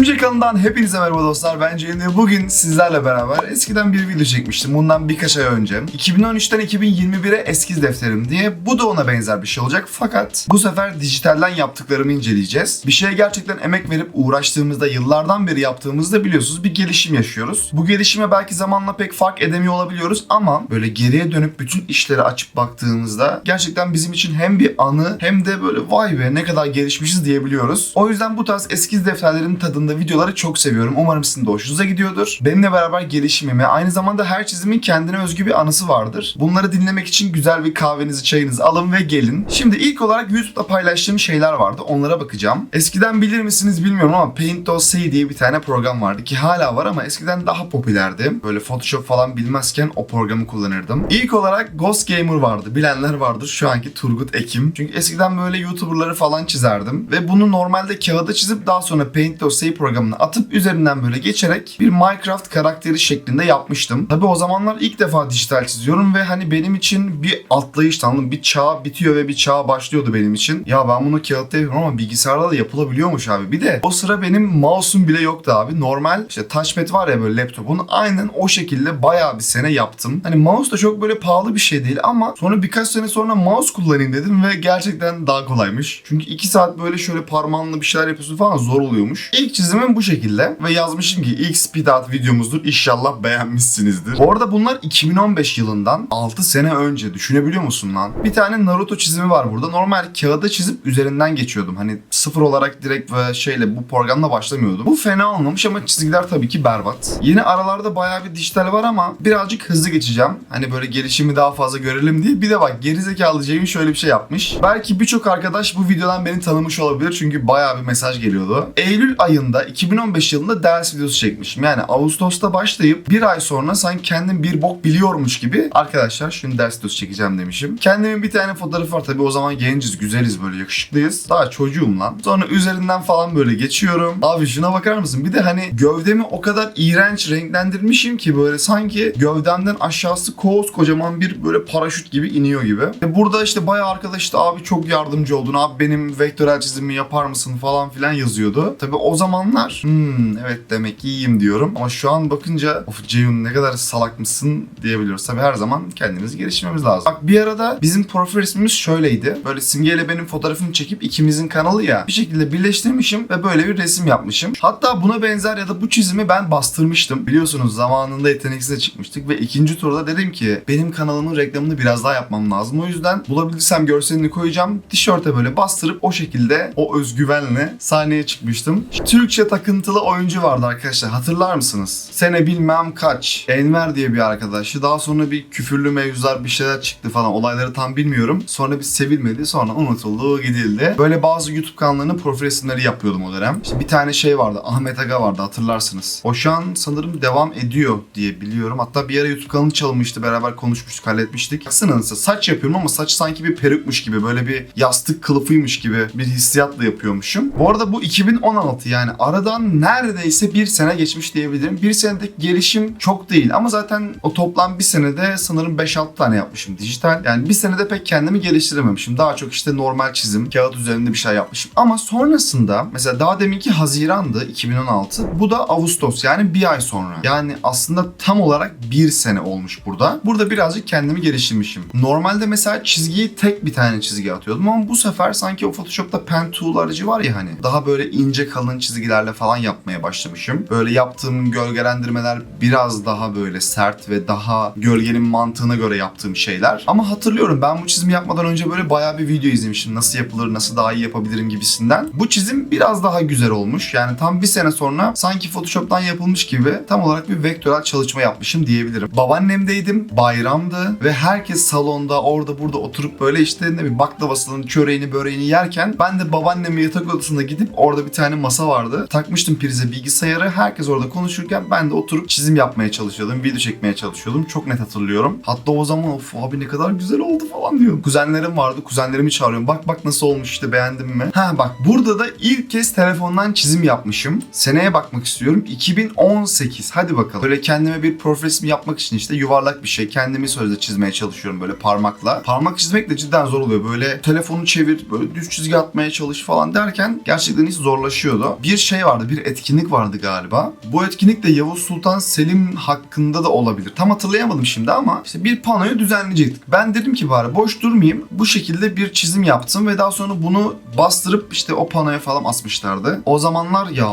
Resimci kanalından hepinize merhaba dostlar. Ben Ceyhun bugün sizlerle beraber eskiden bir video çekmiştim. Bundan birkaç ay önce. 2013'ten 2021'e eskiz defterim diye. Bu da ona benzer bir şey olacak. Fakat bu sefer dijitalden yaptıklarımı inceleyeceğiz. Bir şeye gerçekten emek verip uğraştığımızda, yıllardan beri yaptığımızda biliyorsunuz bir gelişim yaşıyoruz. Bu gelişime belki zamanla pek fark edemiyor olabiliyoruz ama böyle geriye dönüp bütün işleri açıp baktığımızda gerçekten bizim için hem bir anı hem de böyle vay be ne kadar gelişmişiz diyebiliyoruz. O yüzden bu tarz eskiz defterlerin tadında videoları çok seviyorum. Umarım sizin de hoşunuza gidiyordur. Benimle beraber gelişimimi, aynı zamanda her çizimin kendine özgü bir anısı vardır. Bunları dinlemek için güzel bir kahvenizi, çayınızı alın ve gelin. Şimdi ilk olarak YouTube'da paylaştığım şeyler vardı. Onlara bakacağım. Eskiden bilir misiniz bilmiyorum ama Paint Dossier diye bir tane program vardı ki hala var ama eskiden daha popülerdi. Böyle Photoshop falan bilmezken o programı kullanırdım. İlk olarak Ghost Gamer vardı. Bilenler vardır. Şu anki Turgut Ekim. Çünkü eskiden böyle YouTuber'ları falan çizerdim. Ve bunu normalde kağıda çizip daha sonra Paint Dossier programına atıp üzerinden böyle geçerek bir Minecraft karakteri şeklinde yapmıştım. Tabi o zamanlar ilk defa dijital çiziyorum ve hani benim için bir atlayış tanıdım. Bir çağ bitiyor ve bir çağ başlıyordu benim için. Ya ben bunu kağıtta yapıyorum ama bilgisayarda da yapılabiliyormuş abi. Bir de o sıra benim mouse'um bile yoktu abi. Normal işte touchpad var ya böyle laptopun aynen o şekilde bayağı bir sene yaptım. Hani mouse da çok böyle pahalı bir şey değil ama sonra birkaç sene sonra mouse kullanayım dedim ve gerçekten daha kolaymış. Çünkü 2 saat böyle şöyle parmağınla bir şeyler yapıyorsun falan zor oluyormuş. İlk çizimim bu şekilde ve yazmışım ki ilk speed art videomuzdur. İnşallah beğenmişsinizdir. Bu arada bunlar 2015 yılından 6 sene önce. Düşünebiliyor musun lan? Bir tane Naruto çizimi var burada. Normal kağıda çizip üzerinden geçiyordum. Hani sıfır olarak direkt ve şeyle bu programla başlamıyordum. Bu fena olmamış ama çizgiler tabii ki berbat. Yeni aralarda bayağı bir dijital var ama birazcık hızlı geçeceğim. Hani böyle gelişimi daha fazla görelim diye. Bir de bak gerizekalı Ceyhun şöyle bir şey yapmış. Belki birçok arkadaş bu videodan beni tanımış olabilir çünkü bayağı bir mesaj geliyordu. Eylül ayında 2015 yılında ders videosu çekmişim. Yani Ağustos'ta başlayıp bir ay sonra sanki kendim bir bok biliyormuş gibi arkadaşlar şimdi ders videosu çekeceğim demişim. Kendimin bir tane fotoğrafı var tabii o zaman genciz, güzeliz böyle yakışıklıyız. Daha çocuğum lan. Sonra üzerinden falan böyle geçiyorum. Abi şuna bakar mısın? Bir de hani gövdemi o kadar iğrenç renklendirmişim ki böyle sanki gövdemden aşağısı kocaman bir böyle paraşüt gibi iniyor gibi. E burada işte bayağı arkadaş işte abi çok yardımcı oldun. Abi benim vektörel çizimi yapar mısın falan filan yazıyordu. Tabii o zamanlar hmm, evet demek iyiyim diyorum. Ama şu an bakınca of Ceyhun ne kadar salak mısın diyebiliyoruz. Tabii her zaman kendimizi geliştirmemiz lazım. Bak bir arada bizim profil resmimiz şöyleydi. Böyle simgeyle benim fotoğrafımı çekip ikimizin kanalı ya bir şekilde birleştirmişim ve böyle bir resim yapmışım. Hatta buna benzer ya da bu çizimi ben bastırmıştım. Biliyorsunuz zamanında yeteneksize çıkmıştık ve ikinci turda dedim ki benim kanalımın reklamını biraz daha yapmam lazım. O yüzden bulabilirsem görselini koyacağım. Tişörte böyle bastırıp o şekilde o özgüvenle sahneye çıkmıştım. Türkçe takıntılı oyuncu vardı arkadaşlar. Hatırlar mısınız? Sene bilmem kaç. Enver diye bir arkadaşı. Daha sonra bir küfürlü mevzular bir şeyler çıktı falan. Olayları tam bilmiyorum. Sonra bir sevilmedi. Sonra unutuldu gidildi. Böyle bazı YouTube kanallarının profil resimleri yapıyordum o dönem. İşte bir tane şey vardı. Ahmet Aga vardı hatırlarsınız. O şu an sanırım devam ediyor diye biliyorum. Hatta bir ara YouTube kanalı çalmıştı. Beraber konuşmuştuk, halletmiştik. Nasıl saç yapıyorum ama saç sanki bir perukmuş gibi. Böyle bir yastık kılıfıymış gibi bir hissiyatla yapıyormuşum. Bu arada bu 2016 yani aradan neredeyse bir sene geçmiş diyebilirim. Bir senedeki gelişim çok değil ama zaten o toplam bir senede sanırım 5-6 tane yapmışım dijital. Yani bir senede pek kendimi geliştirememişim. Daha çok işte normal çizim, kağıt üzerinde bir şey yapmışım. Ama sonrasında mesela daha deminki Haziran'dı 2016. Bu da Ağustos yani bir ay sonra. Yani aslında tam olarak bir sene olmuş burada. Burada birazcık kendimi geliştirmişim. Normalde mesela çizgiyi tek bir tane çizgi atıyordum ama bu sefer sanki o Photoshop'ta pen tool aracı var ya hani. Daha böyle ince kalın çizgilerle falan yapmaya başlamışım. Böyle yaptığım gölgelendirmeler biraz daha böyle sert ve daha gölgenin mantığına göre yaptığım şeyler. Ama hatırlıyorum ben bu çizimi yapmadan önce böyle bayağı bir video izlemiştim. Nasıl yapılır, nasıl daha iyi yapabilirim gibisinden. Bu çizim biraz daha güzel olmuş. Yani tam bir sene sonra sanki Photoshop'tan yapılmış gibi tam olarak bir vektörel çalışma yapmışım diyebilirim. Babaannemdeydim, bayramdı ve herkes salonda orada burada oturup böyle işte ne bileyim baklavasının çöreğini böreğini yerken ben de babaannemin yatak odasına gidip orada bir tane masa vardı. Takmıştım prize bilgisayarı. Herkes orada konuşurken ben de oturup çizim yapmaya çalışıyordum. Video çekmeye çalışıyordum. Çok net hatırlıyorum. Hatta o zaman of abi ne kadar güzel oldu falan diyorum. Kuzenlerim vardı. Kuzenlerimi çağırıyorum. Bak bak nasıl olmuş işte beğendin mi? Ha bak burada da ilk kez telefondan çizim yapmışım. Seneye bakmak istiyorum. 2018. Hadi bakalım. Böyle kendime bir profil yapmak için işte yuvarlak bir şey. Kendimi sözde çizmeye çalışıyorum böyle parmakla. Parmak çizmek de cidden zor oluyor. Böyle telefonu çevir, böyle düz çizgi atmaya çalış falan derken gerçekten hiç zorlaşıyordu. Bir şey vardı, bir etkinlik vardı galiba. Bu etkinlik de Yavuz Sultan Selim hakkında da olabilir. Tam hatırlayamadım şimdi ama işte bir panoyu düzenleyecektik. Ben dedim ki bari boş durmayayım. Bu şekilde bir çizim yaptım ve daha sonra bunu bastırıp işte o panoya falan asmışlardı. O zamanlar ya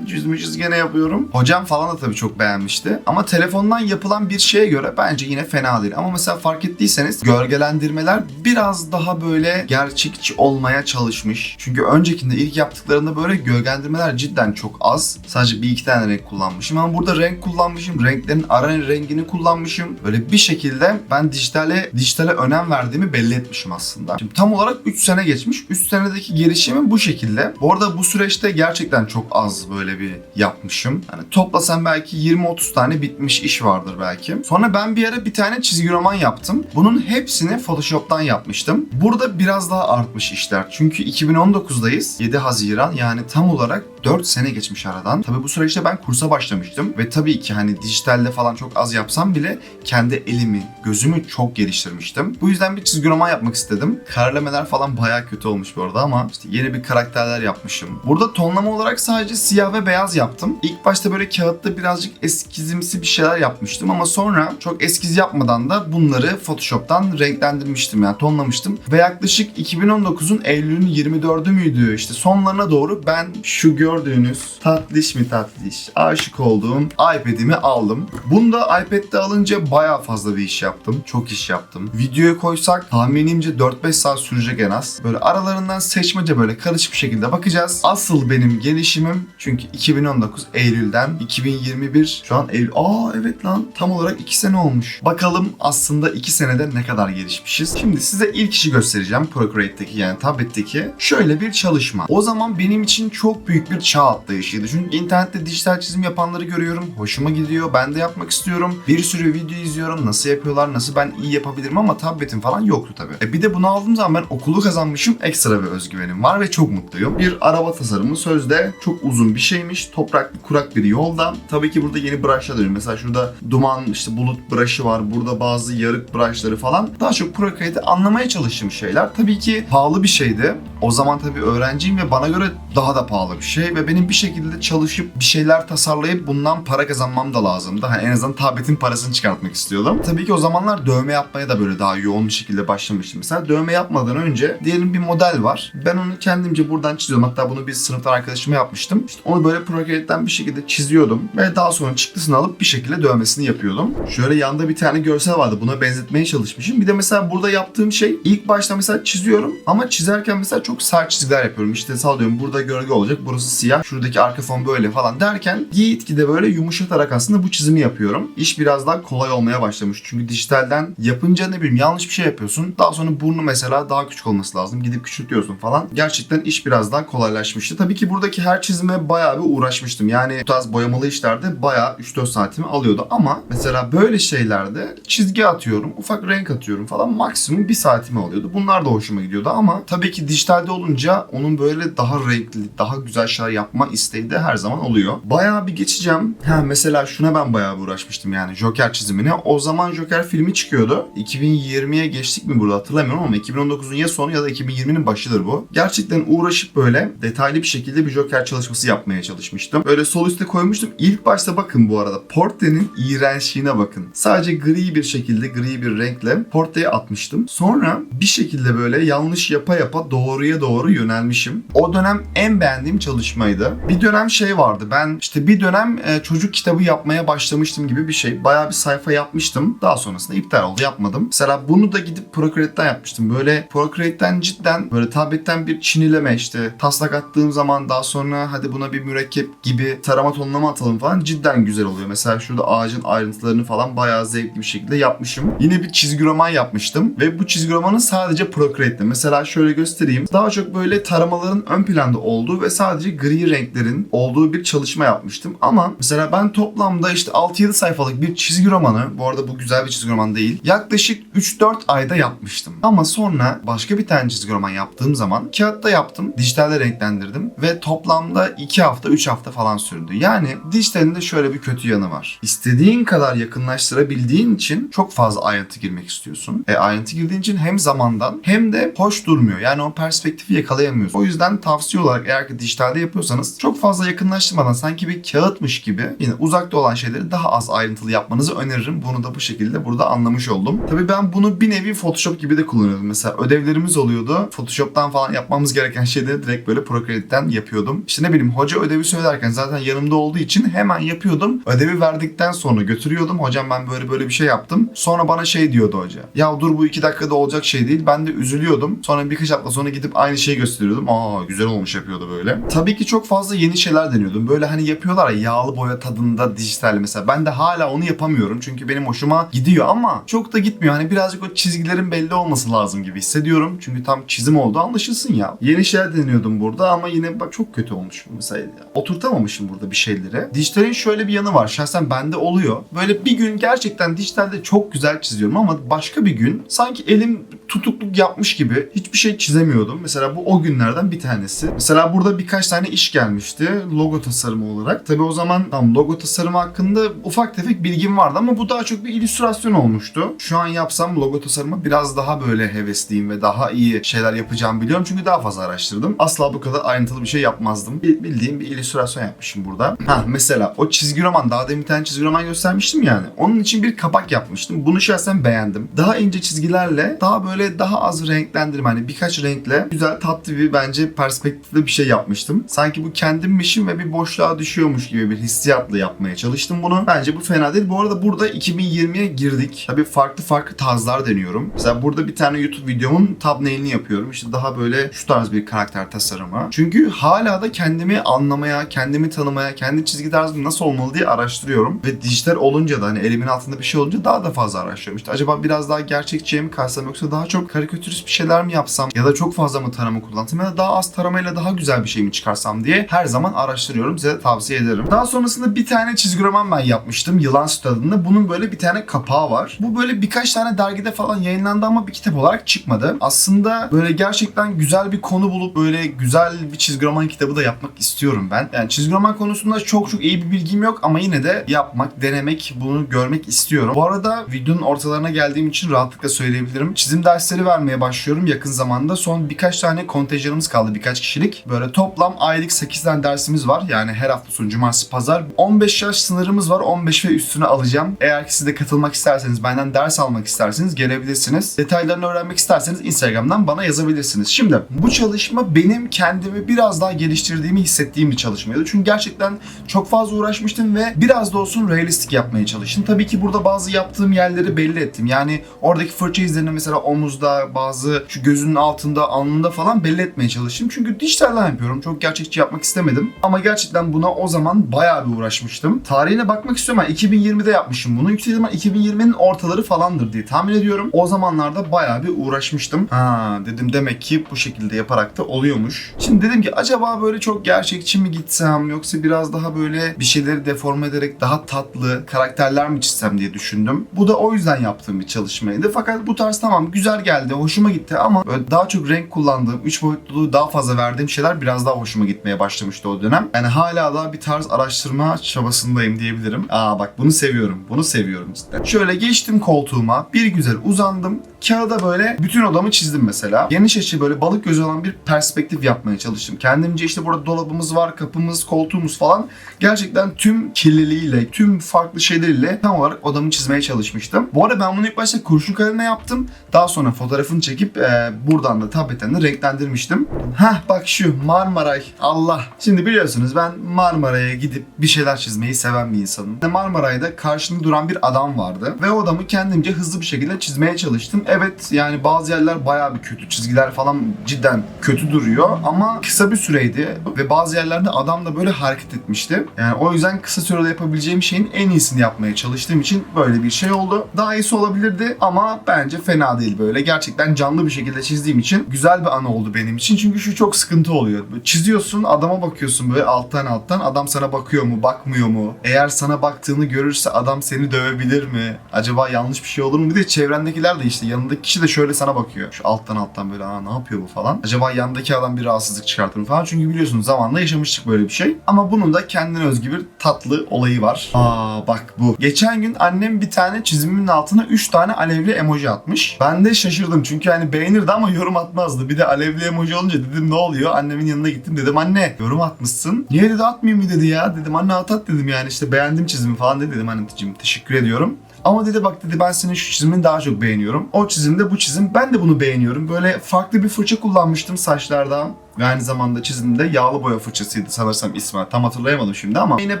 çizimi çizgene yapıyorum. Hocam falan da tabii çok beğenmişti. Ama telefondan yapılan bir şeye göre bence yine fena değil. Ama mesela fark ettiyseniz gölgelendirmeler biraz daha böyle gerçekçi olmaya çalışmış. Çünkü öncekinde ilk yaptıklarında böyle gölgelendirmeler cidden çok az. Sadece bir iki tane renk kullanmışım. Ama burada renk kullanmışım. Renklerin ara rengini kullanmışım. Böyle bir şekilde ben dijitale dijitale önem verdiğimi belli etmişim aslında. Şimdi tam olarak 3 sene geçmiş. 3 senedeki gelişimim bu şekilde. Bu arada bu süreçte gerçekten çok az böyle bir yapmışım. Yani toplasam belki 20-30 tane bitmiş iş vardır belki. Sonra ben bir ara bir tane çizgi roman yaptım. Bunun hepsini Photoshop'tan yapmıştım. Burada biraz daha artmış işler. Çünkü 2019'dayız. 7 Haziran yani tam olarak 4 sene geçmiş aradan. Tabii bu süreçte ben kursa başlamıştım ve tabii ki hani dijitalde falan çok az yapsam bile kendi elimi, gözümü çok geliştirmiştim. Bu yüzden bir çizgi roman yapmak istedim. Karelemeler falan bayağı kötü olmuş bu arada ama işte yeni bir karakterler yapmışım. Burada tonlama olarak sadece siyah ve beyaz yaptım. İlk başta böyle kağıtta birazcık eskizimsi bir şeyler yapmıştım ama sonra çok eskiz yapmadan da bunları Photoshop'tan renklendirmiştim yani tonlamıştım. Ve yaklaşık 2019'un Eylül'ün 24'ü müydü işte sonlarına doğru ben şu gördüğünüz tatlış mi tatlış aşık olduğum iPad'imi aldım. Bunu da iPad'de alınca bayağı fazla bir iş yaptım. Çok iş yaptım. Videoya koysak tahminimce 4-5 saat sürecek en az. Böyle aralarından seçmece böyle karışık bir şekilde bakacağız. Asıl benim gelişimim çünkü 2019 Eylül'den 2021 şu an Eylül. Aa evet lan tam olarak 2 sene olmuş. Bakalım aslında 2 senede ne kadar gelişmişiz. Şimdi size ilk işi göstereceğim Procreate'deki yani tabletteki. Şöyle bir çalışma. O zaman benim için çok büyük bir çağ atlayışıydı. Çünkü internette dijital çizim yapanları görüyorum. Hoşuma gidiyor. Ben de yapmak istiyorum. Bir sürü video izliyorum. Nasıl yapıyorlar, nasıl ben iyi yapabilirim ama tabletim falan yoktu tabii. E bir de bunu aldığım zaman ben okulu kazanmışım. Ekstra bir özgüvenim var ve çok mutluyum. Bir araba tasarımı sözde çok uzun bir şeymiş. Topraklı kurak bir yolda. Tabii ki burada yeni brushlar dönüyor. Mesela şurada duman işte bulut brush'ı var. Burada bazı yarık brush'ları falan. Daha çok Procreate'i anlamaya çalıştığım şeyler. Tabii ki pahalı bir şeydi. O zaman tabii öğrenciyim ve bana göre daha da pahalı bir şey ve benim bir şekilde çalışıp bir şeyler tasarlayıp bundan para kazanmam da lazımdı. Hani en azından tabletin parasını çıkartmak istiyordum. Tabii ki o zamanlar dövme yapmaya da böyle daha yoğun bir şekilde başlamıştım. Mesela dövme yapmadan önce diyelim bir model var. Ben onu kendimce buradan çiziyorum. Hatta bunu bir sınıftan arkadaşıma yapmıştım. İşte onu böyle Procreate'den bir şekilde çiziyordum ve daha sonra çıktısını alıp bir şekilde dövmesini yapıyordum. Şöyle yanda bir tane görsel vardı. Buna benzetmeye çalışmışım. Bir de mesela burada yaptığım şey ilk başta mesela çiziyorum ama çizerken mesela çok sert çizgiler yapıyorum. İşte sallıyorum burada gölge olacak. Burası siyah. Şuradaki arka fon böyle falan derken gitgide böyle yumuşatarak aslında bu çizimi yapıyorum. İş biraz daha kolay olmaya başlamış. Çünkü dijitalden yapınca ne bileyim yanlış bir şey yapıyorsun. Daha sonra burnu mesela daha küçük olması lazım. Gidip küçültüyorsun falan. Gerçekten iş biraz daha kolaylaşmıştı. Tabii ki buradaki her çizime bayağı bir uğraşmıştım. Yani bu tarz boyamalı işlerde bayağı 3-4 saatimi alıyordu. Ama mesela böyle şeylerde çizgi atıyorum, ufak renk atıyorum falan maksimum bir saatimi alıyordu. Bunlar da hoşuma gidiyordu ama tabii ki dijitalde olunca onun böyle daha renkli, daha güzel şeyler yapma isteği de her zaman oluyor. Bayağı bir geçeceğim. Ha mesela şuna ben bayağı uğraşmıştım yani Joker çizimine. O zaman Joker filmi çıkıyordu. 2020'ye geçtik mi burada hatırlamıyorum ama 2019'un ya sonu ya da 2020'nin başıdır bu. Gerçekten uğraşıp böyle detaylı bir şekilde bir Joker çalışması yapmaya çalışmıştım. Böyle sol üstte koymuştum. İlk başta bakın bu arada portrenin iğrençliğine bakın. Sadece gri bir şekilde gri bir renkle portreye atmıştım. Sonra bir şekilde böyle yanlış yapa yapa doğruya doğru yönelmişim. O dönem en beğendiğim çalışmaydı. Bir dönem şey vardı. Ben işte bir dönem e, çocuk kitabı yapmaya başlamıştım gibi bir şey. Bayağı bir sayfa yapmıştım. Daha sonrasında iptal oldu. Yapmadım. Mesela bunu da gidip Procreate'den yapmıştım. Böyle Procreate'den cidden böyle tabletten bir çinileme işte taslak attığım zaman daha sonra hadi buna bir mürekkep gibi tarama tonlama atalım falan cidden güzel oluyor. Mesela şurada ağacın ayrıntılarını falan bayağı zevkli bir şekilde yapmışım. Yine bir çizgi roman yapmıştım ve bu çizgi romanı sadece Procreate'de. Mesela şöyle göstereyim. Daha çok böyle taramaların ön planda olduğu ve sadece gri renklerin olduğu bir çalışma yapmıştım. Ama mesela ben toplamda işte 6-7 sayfalık bir çizgi romanı, bu arada bu güzel bir çizgi roman değil. Yaklaşık 3-4 ayda yapmıştım. Ama sonra başka bir tane çizgi roman yaptığım zaman kağıtta yaptım, dijitalde renklendirdim ve toplamda 2 hafta 3 hafta falan sürdü. Yani dijitalinde şöyle bir kötü yanı var. İstediğin kadar yakınlaştırabildiğin için çok fazla ayrıntı girmek istiyorsun. E ayrıntı girdiğin için hem zamandan hem de hoş durmuyor. Yani o perspektifi yakalayamıyorsun. O yüzden tavsiye olarak eğer ki dijitalde yapıyorsan yapıyorsanız çok fazla yakınlaştırmadan sanki bir kağıtmış gibi yine uzakta olan şeyleri daha az ayrıntılı yapmanızı öneririm. Bunu da bu şekilde burada anlamış oldum. Tabii ben bunu bir nevi Photoshop gibi de kullanıyordum. Mesela ödevlerimiz oluyordu. Photoshop'tan falan yapmamız gereken şeyleri direkt böyle Procreate'den yapıyordum. İşte ne bileyim hoca ödevi söylerken zaten yanımda olduğu için hemen yapıyordum. Ödevi verdikten sonra götürüyordum. Hocam ben böyle böyle bir şey yaptım. Sonra bana şey diyordu hoca. Ya dur bu iki dakikada olacak şey değil. Ben de üzülüyordum. Sonra birkaç hafta sonra gidip aynı şeyi gösteriyordum. Aa güzel olmuş yapıyordu böyle. Tabii ki çok fazla yeni şeyler deniyordum. Böyle hani yapıyorlar ya yağlı boya tadında dijital mesela. Ben de hala onu yapamıyorum. Çünkü benim hoşuma gidiyor ama çok da gitmiyor. Hani birazcık o çizgilerin belli olması lazım gibi hissediyorum. Çünkü tam çizim oldu anlaşılsın ya. Yeni şeyler deniyordum burada ama yine bak çok kötü olmuş. Mesela oturtamamışım burada bir şeyleri. Dijitalin şöyle bir yanı var. Şahsen bende oluyor. Böyle bir gün gerçekten dijitalde çok güzel çiziyorum ama başka bir gün sanki elim tutukluk yapmış gibi hiçbir şey çizemiyordum. Mesela bu o günlerden bir tanesi. Mesela burada birkaç tane iş gelmişti logo tasarımı olarak. Tabi o zaman tam logo tasarımı hakkında ufak tefek bilgim vardı ama bu daha çok bir illüstrasyon olmuştu. Şu an yapsam logo tasarımı biraz daha böyle hevesliyim ve daha iyi şeyler yapacağımı biliyorum çünkü daha fazla araştırdım. Asla bu kadar ayrıntılı bir şey yapmazdım. Bil- Bildiğim bir illüstrasyon yapmışım burada. Ha mesela o çizgi roman daha demin bir tane çizgi roman göstermiştim yani. Onun için bir kapak yapmıştım. Bunu şahsen beğendim. Daha ince çizgilerle daha böyle daha az renklendirme hani birkaç renkle güzel tatlı bir bence perspektifli bir şey yapmıştım. Sanki bu kendimmişim ve bir boşluğa düşüyormuş gibi bir hissiyatla yapmaya çalıştım bunu. Bence bu fena değil. Bu arada burada 2020'ye girdik. Tabii farklı farklı tarzlar deniyorum. Mesela burada bir tane YouTube videomun thumbnail'ini yapıyorum. İşte daha böyle şu tarz bir karakter tasarımı. Çünkü hala da kendimi anlamaya, kendimi tanımaya, kendi çizgi tarzım nasıl olmalı diye araştırıyorum. Ve dijital olunca da hani elimin altında bir şey olunca daha da fazla araştırıyorum. İşte acaba biraz daha gerçekçiye mi kaçsam yoksa daha çok karikatürist bir şeyler mi yapsam ya da çok fazla mı tarama kullansam ya da daha az taramayla daha güzel bir şey mi çıkarsam diye her zaman araştırıyorum. Size tavsiye ederim. Daha sonrasında bir tane çizgi roman ben yapmıştım. Yılan Süt adında. Bunun böyle bir tane kapağı var. Bu böyle birkaç tane dergide falan yayınlandı ama bir kitap olarak çıkmadı. Aslında böyle gerçekten güzel bir konu bulup böyle güzel bir çizgi roman kitabı da yapmak istiyorum ben. Yani çizgi roman konusunda çok çok iyi bir bilgim yok ama yine de yapmak, denemek, bunu görmek istiyorum. Bu arada videonun ortalarına geldiğim için rahatlıkla söyleyebilirim. Çizim dersleri vermeye başlıyorum yakın zamanda. Son birkaç tane kontenjanımız kaldı birkaç kişilik. Böyle toplam aylık 8 tane dersimiz var. Yani her hafta sonu cumartesi pazar. 15 yaş sınırımız var. 15 ve üstüne alacağım. Eğer ki siz de katılmak isterseniz, benden ders almak isterseniz gelebilirsiniz. Detaylarını öğrenmek isterseniz Instagram'dan bana yazabilirsiniz. Şimdi bu çalışma benim kendimi biraz daha geliştirdiğimi hissettiğim bir çalışmaydı. Çünkü gerçekten çok fazla uğraşmıştım ve biraz da olsun realistik yapmaya çalıştım. Tabii ki burada bazı yaptığım yerleri belli ettim. Yani oradaki fırça izlerini mesela omuzda, bazı şu gözünün altında, alnında falan belli etmeye çalıştım. Çünkü dijitalden yapıyorum. Çok gerçekçi yapmak istemedim. Ama gerçekten buna o zaman bayağı bir uğraşmıştım. Tarihine bakmak istiyorum. Ben 2020'de yapmışım bunu. Yüksek ihtimal 2020'nin ortaları falandır diye tahmin ediyorum. O zamanlarda bayağı bir uğraşmıştım. Ha dedim demek ki bu şekilde yaparak da oluyormuş. Şimdi dedim ki acaba böyle çok gerçekçi mi gitsem yoksa biraz daha böyle bir şeyleri deforme ederek daha tatlı karakterler mi çizsem diye düşündüm. Bu da o yüzden yaptığım bir çalışmaydı. Fakat bu tarz tamam güzel geldi, hoşuma gitti ama böyle daha çok renk kullandığım, üç boyutluluğu daha fazla verdiğim şeyler biraz daha hoşuma gitmeye başlamıştı o dönem. Yani hala da bir tarz araştırma çabasındayım diyebilirim. Aa bak bunu seviyorum, bunu seviyorum cidden. Şöyle geçtim koltuğuma, bir güzel uzandım. Kağıda böyle bütün odamı çizdim mesela. Geniş açı böyle balık gözü olan bir perspektif yapmaya çalıştım. Kendimce işte burada dolabımız var, kapımız, koltuğumuz falan. Gerçekten tüm kirliliğiyle, tüm farklı şeyleriyle tam olarak odamı çizmeye çalışmıştım. Bu arada ben bunu ilk başta kurşun kalemle yaptım. Daha sonra fotoğrafını çekip e, buradan da tabletten de renklendirmiştim. Hah bak şu Marmaray. Allah. Şimdi biliyorsunuz ben Marmaray'a gidip bir şeyler çizmeyi seven bir insanım. Marmaray'da karşımda duran bir adam vardı. Ve o adamı kendimce hızlı bir şekilde çizmeye çalıştım. Evet yani bazı yerler bayağı bir kötü. Çizgiler falan cidden kötü duruyor. Ama kısa bir süreydi. Ve bazı yerlerde adam da böyle hareket etmişti. Yani o yüzden kısa sürede yapabileceğim şeyin en iyisini yapmaya çalıştığım için böyle bir şey oldu. Daha iyisi olabilirdi ama bence fena değil böyle. Gerçekten canlı bir şekilde çizdiğim için güzel bir anı oldu benim için. Çünkü şu çok sıkıntı oluyor. Çiziyorsun adama bakıyorsun böyle alttan alttan. Adam sana bakıyor mu bakmıyor mu? Eğer sana baktığını görürse adam seni dövebilir mi? Acaba yanlış bir şey olur mu? Bir de çevrendekiler de işte yanındaki kişi de şöyle sana bakıyor. Şu alttan alttan böyle aa ne yapıyor bu falan. Acaba yandaki adam bir rahatsızlık çıkartır mı falan. Çünkü biliyorsunuz zamanla yaşamıştık böyle bir şey. Ama bunun da kendine özgü bir tatlı olayı var. Aa bak bu. Geçen gün annem bir tane çizimimin altına 3 tane alevli emoji atmış. Ben de şaşırdım çünkü hani beğenirdi ama yorum atmazdı. Bir de alevli emoji olunca dedim ne oluyor? Annemin yanına gittim dedim anne yorum atmışsın. Niye dedi atmayayım mı dedi ya. Dedim anne at at dedim yani işte beğendim çizimi falan dedi. Dedim anneciğim teşekkür ediyorum. Ama dedi bak dedi ben senin şu çizimini daha çok beğeniyorum. O çizimde bu çizim ben de bunu beğeniyorum. Böyle farklı bir fırça kullanmıştım saçlarda. Ve aynı zamanda çizimde yağlı boya fırçasıydı sanırsam ismi. Tam hatırlayamadım şimdi ama yine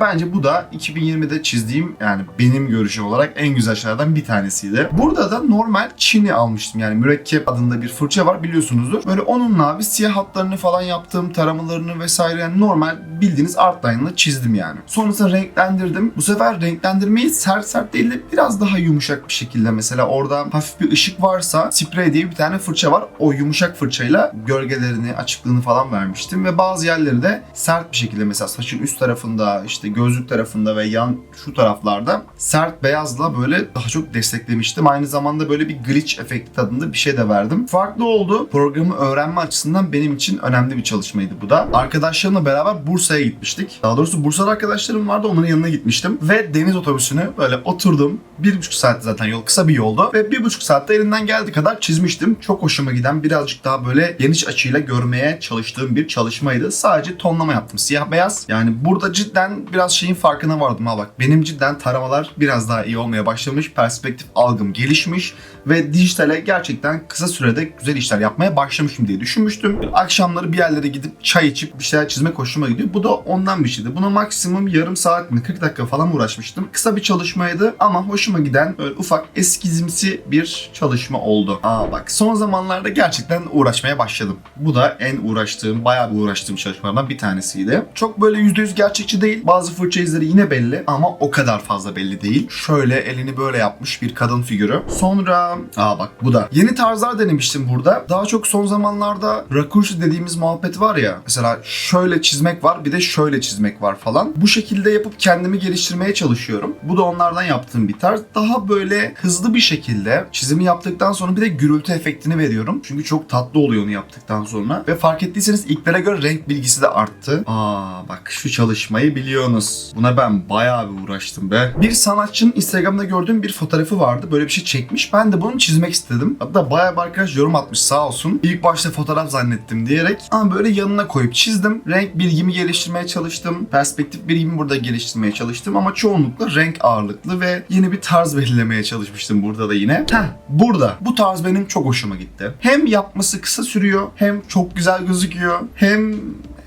bence bu da 2020'de çizdiğim yani benim görüşüm olarak en güzel şeylerden bir tanesiydi. Burada da normal çini almıştım. Yani mürekkep adında bir fırça var biliyorsunuzdur. Böyle onunla abi siyah hatlarını falan yaptım, taramalarını vesaire yani normal bildiğiniz art line'la çizdim yani. Sonrasında renklendirdim. Bu sefer renklendirmeyi sert sert değil de biraz daha yumuşak bir şekilde mesela orada hafif bir ışık varsa sprey diye bir tane fırça var. O yumuşak fırçayla gölgelerini, açıklığını falan vermiştim ve bazı yerleri de sert bir şekilde mesela saçın üst tarafında, işte gözlük tarafında ve yan şu taraflarda sert beyazla böyle daha çok desteklemiştim. Aynı zamanda böyle bir glitch efekti tadında bir şey de verdim. Farklı oldu. Programı öğrenme açısından benim için önemli bir çalışmaydı bu da. Arkadaşlarımla beraber Bursa'ya gitmiştik. Daha doğrusu Bursa'da arkadaşlarım vardı onların yanına gitmiştim. Ve deniz otobüsünü böyle oturdum. Bir buçuk saat zaten yol kısa bir yoldu. Ve bir buçuk saatte elinden geldiği kadar çizmiştim. Çok hoşuma giden birazcık daha böyle geniş açıyla görmeye çalıştığım bir çalışmaydı. Sadece tonlama yaptım. Siyah beyaz. Yani burada cidden biraz şeyin farkına vardım ha bak. Benim cidden taramalar biraz daha iyi olmaya başlamış. Perspektif algım gelişmiş. Ve dijitale gerçekten kısa sürede güzel işler yapmaya başlamışım diye düşünmüştüm. Akşamları bir yerlere gidip çay içip bir şeyler çizmek hoşuma gidiyor. Bu da ondan bir şeydi. Buna maksimum yarım saat mi 40 dakika falan uğraşmıştım. Kısa bir çalışmaydı ama hoşuma giden böyle ufak eskizimsi bir çalışma oldu. Aa bak son zamanlarda gerçekten uğraşmaya başladım. Bu da en uğraştığım, bayağı bir uğraştığım çalışmalardan bir tanesiydi. Çok böyle %100 gerçekçi değil. Bazı fırça izleri yine belli ama o kadar fazla belli değil. Şöyle elini böyle yapmış bir kadın figürü. Sonra aa bak bu da. Yeni tarzlar denemiştim burada. Daha çok son zamanlarda rakursu dediğimiz muhabbet var ya. Mesela şöyle çizmek var bir de şöyle çizmek var falan. Bu şekilde yapıp kendimi geliştirmeye çalışıyorum. Bu da onlardan yaptığım bir tarz. Daha böyle hızlı bir şekilde çizimi yaptıktan sonra bir de gürültü efektini veriyorum. Çünkü çok tatlı oluyor onu yaptıktan sonra. Ve fark ettiyseniz ilklere göre renk bilgisi de arttı. Aa bak şu çalışmayı biliyorsunuz. Buna ben bayağı bir uğraştım be. Bir sanatçının Instagram'da gördüğüm bir fotoğrafı vardı. Böyle bir şey çekmiş. Ben de bunu çizmek istedim. Hatta bayağı bir arkadaş yorum atmış sağ olsun. İlk başta fotoğraf zannettim diyerek. Ama böyle yanına koyup çizdim. Renk bilgimi geliştirmeye çalıştım. Perspektif bilgimi burada geliştirmeye çalıştım. Ama çoğunlukla renk ağırlıklı ve yeni bir tarz belirlemeye çalışmıştım burada da yine. Heh, burada. Bu tarz benim çok hoşuma gitti. Hem yapması kısa sürüyor hem çok güzel gözüküyor. Hem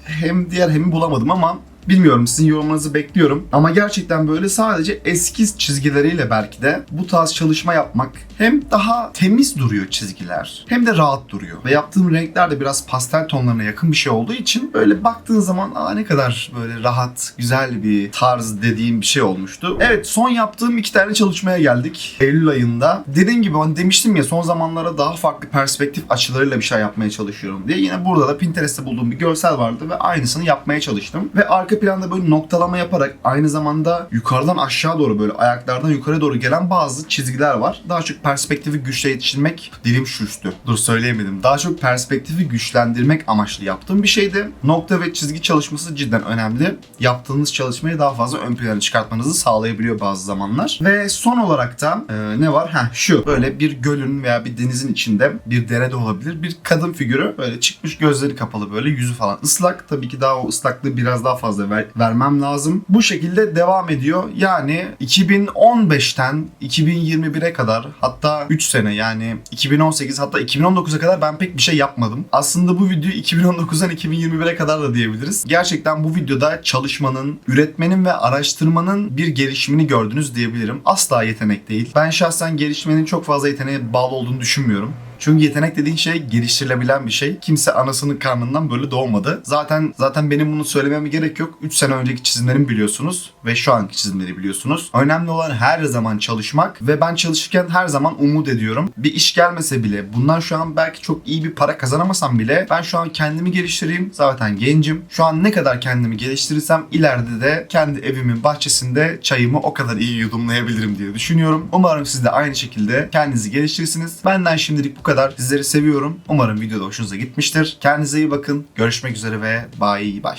hem diğer hemi bulamadım ama Bilmiyorum sizin yorumlarınızı bekliyorum. Ama gerçekten böyle sadece eskiz çizgileriyle belki de bu tarz çalışma yapmak hem daha temiz duruyor çizgiler hem de rahat duruyor. Ve yaptığım renkler de biraz pastel tonlarına yakın bir şey olduğu için böyle baktığın zaman aa ne kadar böyle rahat, güzel bir tarz dediğim bir şey olmuştu. Evet son yaptığım iki tane çalışmaya geldik. Eylül ayında. Dediğim gibi hani demiştim ya son zamanlara daha farklı perspektif açılarıyla bir şey yapmaya çalışıyorum diye. Yine burada da Pinterest'te bulduğum bir görsel vardı ve aynısını yapmaya çalıştım. Ve arka planda böyle noktalama yaparak aynı zamanda yukarıdan aşağı doğru böyle ayaklardan yukarı doğru gelen bazı çizgiler var. Daha çok perspektifi güçlendirmek dilim şuştu. Dur söyleyemedim. Daha çok perspektifi güçlendirmek amaçlı yaptığım bir şeydi. Nokta ve çizgi çalışması cidden önemli. Yaptığınız çalışmayı daha fazla ön plana çıkartmanızı sağlayabiliyor bazı zamanlar. Ve son olarak da e, ne var? Heh şu böyle bir gölün veya bir denizin içinde bir derede olabilir. Bir kadın figürü böyle çıkmış gözleri kapalı böyle yüzü falan ıslak. Tabii ki daha o ıslaklığı biraz daha fazla ver, vermem lazım. Bu şekilde devam ediyor. Yani 2015'ten 2021'e kadar hatta 3 sene yani 2018 hatta 2019'a kadar ben pek bir şey yapmadım. Aslında bu videoyu 2019'dan 2021'e kadar da diyebiliriz. Gerçekten bu videoda çalışmanın, üretmenin ve araştırmanın bir gelişimini gördünüz diyebilirim. Asla yetenek değil. Ben şahsen gelişmenin çok fazla yeteneğe bağlı olduğunu düşünmüyorum. Çünkü yetenek dediğin şey geliştirilebilen bir şey. Kimse anasının karnından böyle doğmadı. Zaten zaten benim bunu söylememe gerek yok. 3 sene önceki çizimlerimi biliyorsunuz ve şu anki çizimleri biliyorsunuz. Önemli olan her zaman çalışmak ve ben çalışırken her zaman umut ediyorum. Bir iş gelmese bile bundan şu an belki çok iyi bir para kazanamasam bile ben şu an kendimi geliştireyim. Zaten gencim. Şu an ne kadar kendimi geliştirirsem ileride de kendi evimin bahçesinde çayımı o kadar iyi yudumlayabilirim diye düşünüyorum. Umarım siz de aynı şekilde kendinizi geliştirirsiniz. Benden şimdilik bu kadar. Sizleri seviyorum. Umarım videoda hoşunuza gitmiştir. Kendinize iyi bakın. Görüşmek üzere ve bye bye.